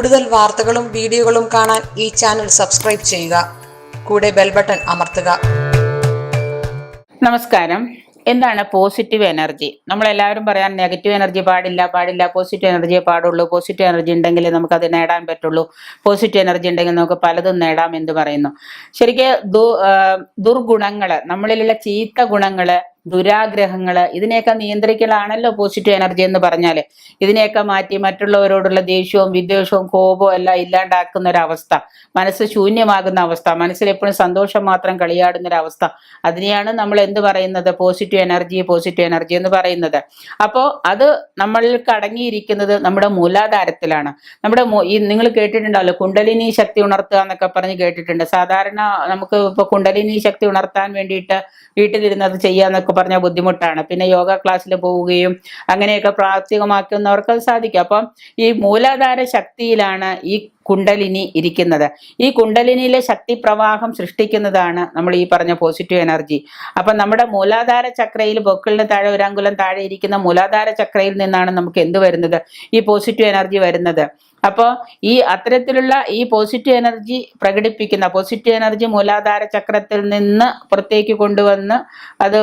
കൂടുതൽ വാർത്തകളും വീഡിയോകളും കാണാൻ ഈ ചാനൽ സബ്സ്ക്രൈബ് ചെയ്യുക. കൂടെ ബെൽ ബട്ടൺ അമർത്തുക. നമസ്കാരം. എന്താണ് പോസിറ്റീവ് എനർജി നമ്മളെല്ലാവരും പറയാൻ നെഗറ്റീവ് എനർജി പാടില്ല പാടില്ല. പോസിറ്റീവ് എനർജിയെ പാടുള്ളൂ. പോസിറ്റീവ് എനർജി ഉണ്ടെങ്കിൽ നമുക്കത് നേടാൻ പറ്റുള്ളൂ. പോസിറ്റീവ് എനർജി ഉണ്ടെങ്കിൽ നമുക്ക് പലതും നേടാം എന്ന് പറയുന്നു. ശരിക്കും ദു ദുർഗുണങ്ങൾ നമ്മളിലുള്ള ചീത്ത ഗുണങ്ങൾ ദുരാഗ്രഹങ്ങൾ. ഇതിനെയൊക്കെ നിയന്ത്രിക്കലാണല്ലോ പോസിറ്റീവ് എനർജി എന്ന് പറഞ്ഞാൽ. ഇതിനെയൊക്കെ മാറ്റി മറ്റുള്ളവരോടുള്ള ദേഷ്യവും വിദ്വേഷവും കോപവും എല്ലാം ഇല്ലാണ്ടാക്കുന്ന ഒരു അവസ്ഥ മനസ്സ് ശൂന്യമാകുന്ന അവസ്ഥ. മനസ്സിൽ എപ്പോഴും സന്തോഷം മാത്രം കളിയാടുന്ന ഒരു അവസ്ഥ അതിനെയാണ് നമ്മൾ എന്ത് പറയുന്നത്? പോസിറ്റീവ് എനർജി പോസിറ്റീവ് എനർജി എന്ന് പറയുന്നത്. അപ്പോ അത് നമ്മൾക്ക് കടങ്ങിയിരിക്കുന്നത് നമ്മുടെ മൂലാധാരത്തിലാണ്. നമ്മുടെ ഈ നിങ്ങൾ കേട്ടിട്ടുണ്ടാവല്ലോ? കുണ്ടലിനി ശക്തി ഉണർത്തുക എന്നൊക്കെ പറഞ്ഞ് കേട്ടിട്ടുണ്ട്. സാധാരണ നമുക്ക് ഇപ്പൊ കുണ്ടലിനി ശക്തി ഉണർത്താൻ വേണ്ടിയിട്ട് വീട്ടിലിരുന്ന് അത് ചെയ്യാന്നൊക്കെ പറഞ്ഞാൽ ബുദ്ധിമുട്ടാണ്. പിന്നെ യോഗ ക്ലാസ്സിൽ പോവുകയും അങ്ങനെയൊക്കെ പ്രാവർത്തികമാക്കുന്നവർക്ക് അത് സാധിക്കും. അപ്പം ഈ മൂലാധാര ശക്തിയിലാണ് ഈ കുണ്ടലിനി ഇരിക്കുന്നത്. ഈ കുണ്ടലിനിയിലെ ശക്തി പ്രവാഹം സൃഷ്ടിക്കുന്നതാണ് നമ്മൾ ഈ പറഞ്ഞ പോസിറ്റീവ് എനർജി അപ്പം നമ്മുടെ മൂലാധാര ചക്രയിൽ ബൊക്കിളിന് താഴെ ഒരാങ്കുലം താഴെ ഇരിക്കുന്ന മൂലാധാര ചക്രയിൽ നിന്നാണ് നമുക്ക് എന്ത് വരുന്നത്? ഈ പോസിറ്റീവ് എനർജി വരുന്നത്. അപ്പോൾ ഈ അത്തരത്തിലുള്ള ഈ പോസിറ്റീവ് എനർജി പ്രകടിപ്പിക്കുന്ന പോസിറ്റീവ് എനർജി മൂലാധാര ചക്രത്തിൽ നിന്ന് പുറത്തേക്ക് കൊണ്ടുവന്ന് അത്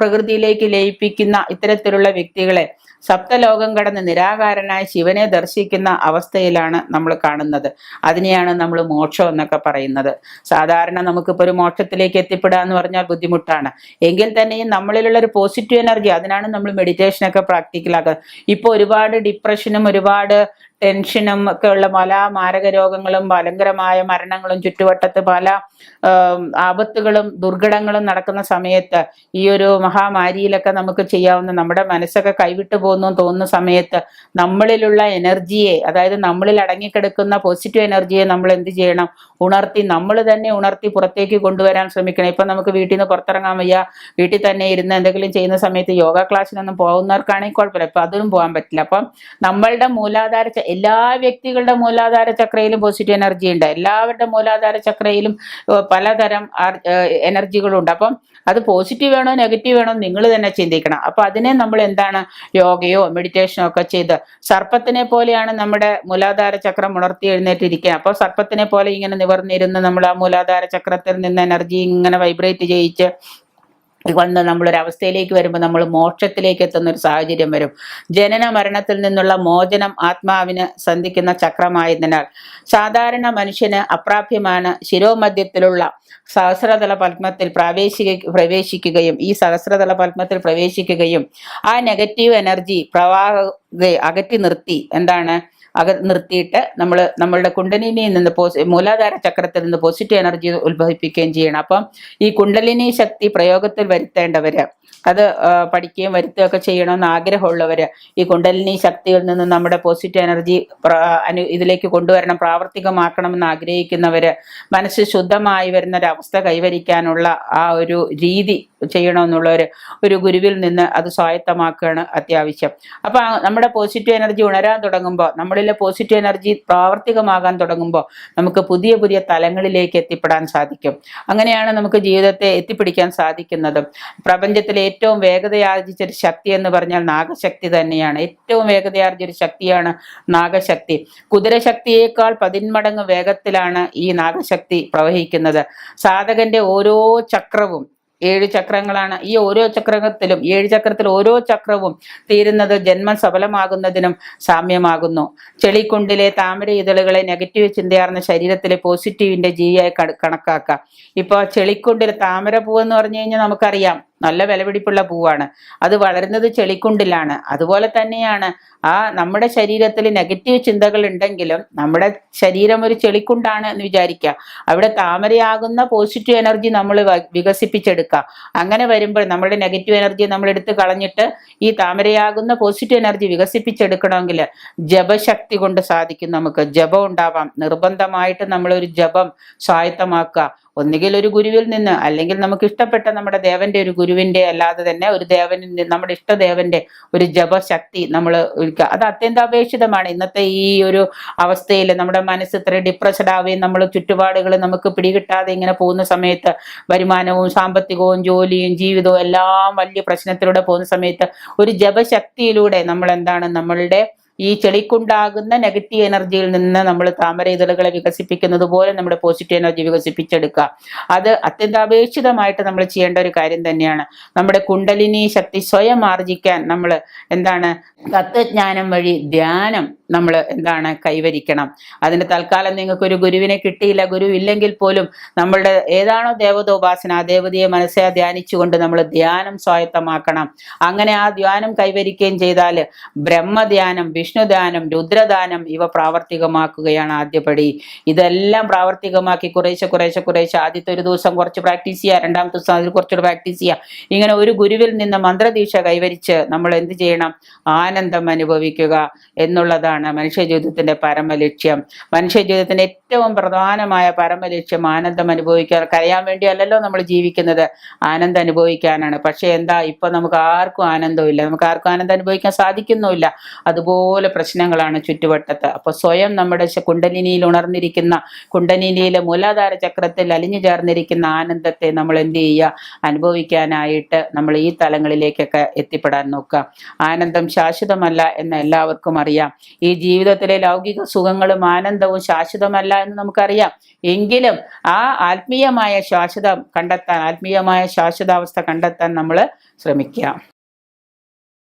പ്രകൃതിയിലേക്ക് ലയിപ്പിക്കുന്ന ഇത്തരത്തിലുള്ള വ്യക്തികളെ സപ്തലോകം കടന്ന് നിരാകാരനായ ശിവനെ ദർശിക്കുന്ന അവസ്ഥയിലാണ് നമ്മൾ കാണുന്നത്. അതിനെയാണ് നമ്മൾ മോക്ഷം എന്നൊക്കെ പറയുന്നത്. സാധാരണ നമുക്കിപ്പോൾ ഒരു മോക്ഷത്തിലേക്ക് എത്തിപ്പെടുക എന്ന് പറഞ്ഞാൽ ബുദ്ധിമുട്ടാണ്. എങ്കിൽ തന്നെയും നമ്മളിലുള്ള ഒരു പോസിറ്റീവ് എനർജി അതിനാണ് നമ്മൾ മെഡിറ്റേഷനൊക്കെ പ്രാക്ടിക്കലാക്കുന്നത് ഇപ്പോൾ ഒരുപാട് ഡിപ്രഷനും ഒരുപാട് ടെൻഷനും ഒക്കെ ഉള്ള പല മാരക രോഗങ്ങളും ഭയങ്കരമായ മരണങ്ങളും ചുറ്റുവട്ടത്ത് പല ആപത്തുകളും ദുർഘടങ്ങളും നടക്കുന്ന സമയത്ത് ഈ ഒരു മഹാമാരിയിലൊക്കെ നമുക്ക് ചെയ്യാവുന്ന നമ്മുടെ മനസ്സൊക്കെ കൈവിട്ടു പോകുന്നു തോന്നുന്ന സമയത്ത് നമ്മളിലുള്ള എനർജിയെ അതായത് നമ്മളിൽ അടങ്ങിക്കിടക്കുന്ന പോസിറ്റീവ് എനർജിയെ നമ്മൾ എന്ത് ചെയ്യണം? ഉണർത്തി നമ്മൾ തന്നെ ഉണർത്തി പുറത്തേക്ക് കൊണ്ടുവരാൻ ശ്രമിക്കണം. ഇപ്പൊ നമുക്ക് വീട്ടിൽ നിന്ന് പുറത്തിറങ്ങാൻ വയ്യ വീട്ടിൽ തന്നെ ഇരുന്ന് എന്തെങ്കിലും ചെയ്യുന്ന സമയത്ത് യോഗ ക്ലാസ്സിനൊന്നും പോകുന്നവർക്കാണെങ്കിൽ കുഴപ്പമില്ല. ഇപ്പൊ അതിനും പോകാൻ പറ്റില്ല. അപ്പം നമ്മളുടെ മൂലാധാര എല്ലാ വ്യക്തികളുടെ മൂലാധാര ചക്രയിലും പോസിറ്റീവ് എനർജി ഉണ്ട്. എല്ലാവരുടെ മൂലാധാര ചക്രയിലും പലതരം എനർജികളുണ്ട്. അപ്പം അത് പോസിറ്റീവ് വേണോ നെഗറ്റീവ് വേണോ നിങ്ങൾ തന്നെ ചിന്തിക്കണം. അപ്പൊ അതിനെ നമ്മൾ എന്താണ് യോഗയോ മെഡിറ്റേഷനോ ഒക്കെ ചെയ്ത് സർപ്പത്തിനെ പോലെയാണ് നമ്മുടെ മൂലാധാര ചക്രം ഉണർത്തി എഴുന്നേറ്റിരിക്കുക അപ്പോൾ സർപ്പത്തിനെ പോലെ ഇങ്ങനെ നിവർന്നിരുന്ന് നമ്മൾ ആ മൂലാധാര ചക്രത്തിൽ നിന്ന് എനർജി ഇങ്ങനെ വൈബ്രേറ്റ് ചെയ്യിച്ച് വന്ന് നമ്മളൊരവസ്ഥയിലേക്ക് വരുമ്പോൾ നമ്മൾ മോക്ഷത്തിലേക്ക് എത്തുന്ന ഒരു സാഹചര്യം വരും. ജനന മരണത്തിൽ നിന്നുള്ള മോചനം ആത്മാവിന് സന്ധിക്കുന്ന ചക്രമായതിനാൽ സാധാരണ മനുഷ്യന് അപ്രാപ്യമാണ് ശിരോമധ്യത്തിലുള്ള സഹസ്രതല പത്മത്തിൽ പ്രാവേശിക പ്രവേശിക്കുകയും ഈ സഹസ്രതല പത്മത്തിൽ പ്രവേശിക്കുകയും ആ നെഗറ്റീവ് എനർജി പ്രവാഹത്തെ അകറ്റി നിർത്തി. എന്താണ്? അക നിർത്തിയിട്ട് നമ്മൾ നമ്മളുടെ കുണ്ടലിനിയിൽ നിന്ന് പോസി മൂലാധാര ചക്രത്തിൽ നിന്ന് പോസിറ്റീവ് എനർജി ഉത്ഭവിപ്പിക്കുകയും ചെയ്യണം. അപ്പം ഈ കുണ്ടലിനി ശക്തി പ്രയോഗത്തിൽ വരുത്തേണ്ടവര് അത് പഠിക്കുകയും വരുത്തുകയൊക്കെ ചെയ്യണമെന്ന് ആഗ്രഹമുള്ളവര് ഈ കുണ്ടലിനി ശക്തിയിൽ നിന്ന് നമ്മുടെ പോസിറ്റീവ് എനർജി അനു ഇതിലേക്ക് കൊണ്ടുവരണം പ്രാവർത്തികമാക്കണമെന്ന് ആഗ്രഹിക്കുന്നവര് മനസ്സ് ശുദ്ധമായി വരുന്ന ഒരു അവസ്ഥ കൈവരിക്കാനുള്ള ആ ഒരു രീതി ചെയ്യണമെന്നുള്ള ഒരു ഗുരുവിൽ നിന്ന് അത് സ്വായത്തമാക്കുകയാണ് അത്യാവശ്യം. അപ്പൊ ആ നമ്മുടെ പോസിറ്റീവ് എനർജി ഉണരാൻ തുടങ്ങുമ്പോൾ നമ്മളിലെ പോസിറ്റീവ് എനർജി പ്രാവർത്തികമാകാൻ തുടങ്ങുമ്പോൾ നമുക്ക് പുതിയ പുതിയ തലങ്ങളിലേക്ക് എത്തിപ്പെടാൻ സാധിക്കും. അങ്ങനെയാണ് നമുക്ക് ജീവിതത്തെ എത്തിപ്പിടിക്കാൻ സാധിക്കുന്നത്. പ്രപഞ്ചത്തിലെ ഏറ്റവും വേഗതയാർജിച്ച ഒരു ശക്തി എന്ന് പറഞ്ഞാൽ നാഗശക്തി തന്നെയാണ്. ഏറ്റവും വേഗതയാർജിച്ച ഒരു ശക്തിയാണ് നാഗശക്തി. കുതിരശക്തിയേക്കാൾ പതിന്മടങ്ങ് വേഗത്തിലാണ് ഈ നാഗശക്തി പ്രവഹിക്കുന്നത്. സാധകന്റെ ഓരോ ചക്രവും ഏഴ് ചക്രങ്ങളാണ്. ഈ ഓരോ ചക്രത്തിലും ഏഴ് ചക്രത്തിൽ ഓരോ ചക്രവും തീരുന്നത് ജന്മം സഫലമാകുന്നതിനും സാമ്യമാകുന്നു. ചെളിക്കുണ്ടിലെ താമര ഇതളുകളെ നെഗറ്റീവ് ചിന്തയാർന്ന ശരീരത്തിലെ പോസിറ്റീവിന്റെ ജീവിയായി കണ- കണക്കാക്കാം. ഇപ്പോൾ ചെളിക്കുണ്ടിൽ താമര പൂവെന്ന് പറഞ്ഞു കഴിഞ്ഞാൽ നമുക്കറിയാം. നല്ല വിലപിടിപ്പുള്ള പൂവാണ്. അത് വളരുന്നത് ചെളിക്കുണ്ടിലാണ്. അതുപോലെ തന്നെയാണ് ആ നമ്മുടെ ശരീരത്തിൽ നെഗറ്റീവ് ചിന്തകൾ ഉണ്ടെങ്കിലും നമ്മുടെ ശരീരം ഒരു ചെളിക്കുണ്ടാണ് എന്ന് വിചാരിക്കുക. അവിടെ താമരയാകുന്ന പോസിറ്റീവ് എനർജി നമ്മൾ വികസിപ്പിച്ചെടുക്കുക. അങ്ങനെ വരുമ്പോൾ നമ്മുടെ നെഗറ്റീവ് എനർജി നമ്മൾ എടുത്ത് കളഞ്ഞിട്ട് ഈ താമരയാകുന്ന പോസിറ്റീവ് എനർജി വികസിപ്പിച്ചെടുക്കണമെങ്കിൽ ജപശക്തി കൊണ്ട് സാധിക്കും നമുക്ക്. ജപം ഉണ്ടാവാം. നിർബന്ധമായിട്ട് നമ്മളൊരു ജപം സ്വായത്തമാക്കുക. ഒന്നുകിൽ ഒരു ഗുരുവിൽ നിന്ന് അല്ലെങ്കിൽ നമുക്ക് ഇഷ്ടപ്പെട്ട നമ്മുടെ ദേവന്റെ ഒരു ഗുരുവിന്റെ അല്ലാതെ തന്നെ ഒരു ദേവനിൽ നിന്ന് നമ്മുടെ ഇഷ്ടദേവന്റെ ഒരു ജപശക്തി നമ്മൾ അത് അത്യന്താപേക്ഷിതമാണ്. ഇന്നത്തെ ഈ ഒരു അവസ്ഥയിൽ നമ്മുടെ മനസ്സ് ഇത്ര ഡിപ്രസ്ഡ് ആവുകയും നമ്മൾ ചുറ്റുപാടുകൾ നമുക്ക് പിടികിട്ടാതെ ഇങ്ങനെ പോകുന്ന സമയത്ത് വരുമാനവും സാമ്പത്തികവും ജോലിയും ജീവിതവും എല്ലാം വലിയ പ്രശ്നത്തിലൂടെ പോകുന്ന സമയത്ത് ഒരു ജപശക്തിയിലൂടെ നമ്മൾ എന്താണ് നമ്മളുടെ ഈ ചെളിക്കുണ്ടാകുന്ന നെഗറ്റീവ് എനർജിയിൽ നിന്ന് നമ്മൾ താമര ഇതളുകളെ വികസിപ്പിക്കുന്നത് പോലെ നമ്മുടെ പോസിറ്റീവ് എനർജി വികസിപ്പിച്ചെടുക്കുക. അത് അത്യന്താപേക്ഷിതമായിട്ട് നമ്മൾ ചെയ്യേണ്ട ഒരു കാര്യം തന്നെയാണ്. നമ്മുടെ കുണ്ടലിനി ശക്തി സ്വയം ആർജിക്കാൻ നമ്മൾ എന്താണ് തത്വജ്ഞാനം വഴി ധ്യാനം നമ്മൾ എന്താണ് കൈവരിക്കണം. അതിന് തൽക്കാലം നിങ്ങൾക്ക് ഒരു ഗുരുവിനെ കിട്ടിയില്ല ഗുരു ഇല്ലെങ്കിൽ പോലും നമ്മളുടെ ഏതാണോ ദേവതോപാസന ആ ദേവതയെ മനസ്സെ ധ്യാനിച്ചുകൊണ്ട് നമ്മൾ ധ്യാനം സ്വായത്തമാക്കണം. അങ്ങനെ ആ ധ്യാനം കൈവരിക്കുകയും ചെയ്താൽ ബ്രഹ്മധ്യാനം വിഷ്ണുധ്യാനം രുദ്രദാനം ഇവ പ്രാവർത്തികമാക്കുകയാണ് ആദ്യപടി. ഇതെല്ലാം പ്രാവർത്തികമാക്കി കുറേശ്ശെ കുറേശ്ശെ കുറേശ്ശെ ആദ്യത്തെ ഒരു ദിവസം കുറച്ച് പ്രാക്ടീസ് ചെയ്യുക രണ്ടാമത്തെ ദിവസം അതിൽ കുറച്ചുകൂടെ പ്രാക്ടീസ് ചെയ്യുക ഇങ്ങനെ ഒരു ഗുരുവിൽ നിന്ന് മന്ത്രദീക്ഷ കൈവരിച്ച് നമ്മൾ എന്ത് ചെയ്യണം? ആനന്ദം അനുഭവിക്കുക എന്നുള്ളതാണ്. മനുഷ്യ ജീവിതത്തിന്റെ പരമലക്ഷ്യം. മനുഷ്യ ജീവിതത്തിന്റെ ഏറ്റവും പ്രധാനമായ പരമലക്ഷ്യം ആനന്ദം അനുഭവിക്കാൻ കരയാൻ വേണ്ടിയല്ലല്ലോ നമ്മൾ ജീവിക്കുന്നത്. ആനന്ദം അനുഭവിക്കാനാണ്. പക്ഷേ എന്താ ഇപ്പൊ നമുക്ക് ആർക്കും ആനന്ദമില്ല. നമുക്ക് ആർക്കും ആനന്ദം അനുഭവിക്കാൻ സാധിക്കുന്നുമില്ല. അതുപോലെ പ്രശ്നങ്ങളാണ് ചുറ്റുവട്ടത്ത്. അപ്പോൾ സ്വയം നമ്മുടെ കുണ്ടലിനിയിൽ ഉണർന്നിരിക്കുന്ന കുണ്ടലിനിയിലെ മൂലാധാര ചക്രത്തിൽ അലിഞ്ഞു ചേർന്നിരിക്കുന്ന ആനന്ദത്തെ നമ്മൾ എന്ത് ചെയ്യുക? അനുഭവിക്കാനായിട്ട് നമ്മൾ ഈ തലങ്ങളിലേക്കൊക്കെ എത്തിപ്പെടാൻ നോക്കുക. ആനന്ദം ശാശ്വതമല്ല എന്ന് എല്ലാവർക്കും അറിയാം. ഈ ജീവിതത്തിലെ ലൗകിക സുഖങ്ങളും ആനന്ദവും ശാശ്വതമല്ല എന്ന് നമുക്കറിയാം. എങ്കിലും ആ ആത്മീയമായ ശാശ്വതം കണ്ടെത്താൻ ആത്മീയമായ ശാശ്വതാവസ്ഥ കണ്ടെത്താൻ നമ്മൾ ശ്രമിക്കുക